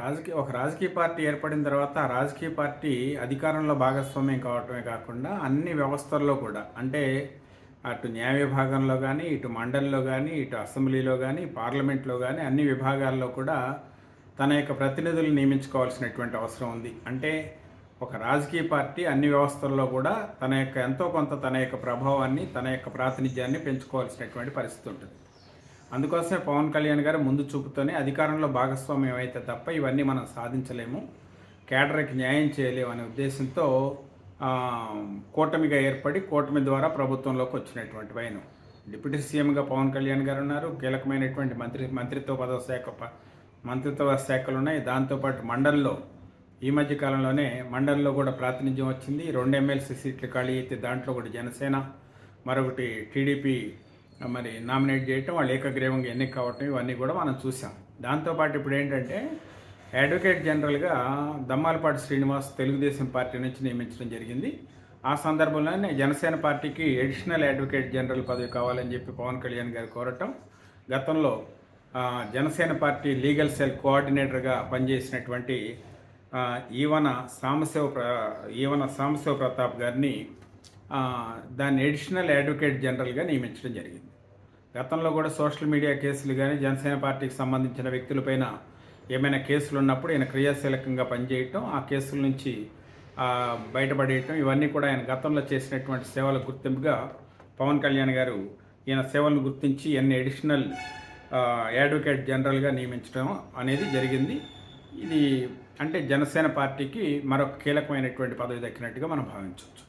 రాజకీయ ఒక రాజకీయ పార్టీ ఏర్పడిన తర్వాత ఆ రాజకీయ పార్టీ అధికారంలో భాగస్వామ్యం కావటమే కాకుండా అన్ని వ్యవస్థల్లో కూడా అంటే అటు న్యాయ విభాగంలో కానీ ఇటు మండలిలో కానీ ఇటు అసెంబ్లీలో కానీ పార్లమెంట్లో కానీ అన్ని విభాగాల్లో కూడా తన యొక్క ప్రతినిధులు నియమించుకోవాల్సినటువంటి అవసరం ఉంది. అంటే ఒక రాజకీయ పార్టీ అన్ని వ్యవస్థల్లో కూడా తన యొక్క ఎంతో కొంత తన యొక్క ప్రభావాన్ని తన యొక్క ప్రాతినిధ్యాన్ని పెంచుకోవాల్సినటువంటి పరిస్థితి ఉంటుంది. అందుకోసమే పవన్ కళ్యాణ్ గారు ముందు చూపుతోనే అధికారంలో భాగస్వామ్యం అయితే తప్ప ఇవన్నీ మనం సాధించలేము. కేడర్కి న్యాయం చేయలేము అనే ఉద్దేశంతో కూటమిగా ఏర్పడి కూటమి ద్వారా ప్రభుత్వంలోకి వచ్చినటువంటి వైను. డిప్యూటీ సీఎంగా పవన్ కళ్యాణ్ గారు ఉన్నారు. కీలకమైనటువంటి మంత్రి మంత్రిత్వ పదవ శాఖ మంత్రిత్వ శాఖలు ఉన్నాయి. దాంతోపాటు మండలిలో ఈ మధ్య కాలంలోనే మండలిలో కూడా ప్రాతినిధ్యం వచ్చింది. రెండు ఎమ్మెల్సీ సీట్లు ఖాళీ అయితే దాంట్లో ఒకటి జనసేన మరొకటి టీడీపీ మరి నామినేట్ చేయటం వాళ్ళు ఏకగ్రీవంగా ఎన్నిక కావటం ఇవన్నీ కూడా మనం చూసాం. దాంతోపాటు ఇప్పుడు ఏంటంటే అడ్వకేట్ జనరల్గా దమ్మాలపాటి శ్రీనివాస్ తెలుగుదేశం పార్టీ నుంచి నియమించడం జరిగింది. ఆ సందర్భంలోనే జనసేన పార్టీకి అడిషనల్ అడ్వకేట్ జనరల్ పదవి కావాలని చెప్పి పవన్ కళ్యాణ్ గారు కోరటం గతంలో జనసేన పార్టీ లీగల్ సెల్ కోఆర్డినేటర్గా పనిచేసినటువంటి ఈవన సామశివ ప్ర- ఈవన సామశివ ప్రతాప్ గారిని దాన్ని అడిషనల్ అడ్వకేట్ జనరల్గా నియమించడం జరిగింది. గతంలో కూడా సోషల్ మీడియా కేసులు కానీ జనసేన పార్టీకి సంబంధించిన వ్యక్తులపైన ఏమైనా కేసులు ఉన్నప్పుడు ఈయన క్రియాశీలకంగా పనిచేయటం ఆ కేసుల నుంచి బయటపడేయటం ఇవన్నీ కూడా ఆయన గతంలో చేసినటువంటి సేవల గుర్తింపుగా పవన్ కళ్యాణ్ గారు ఈయన సేవలను గుర్తించి ఎన్ని అడిషనల్ అడ్వకేట్ జనరల్గా నియమించడం అనేది జరిగింది. ఇది అంటే జనసేన పార్టీకి మరొక కీలకమైనటువంటి పదవి దక్కినట్టుగా మనం భావించవచ్చు.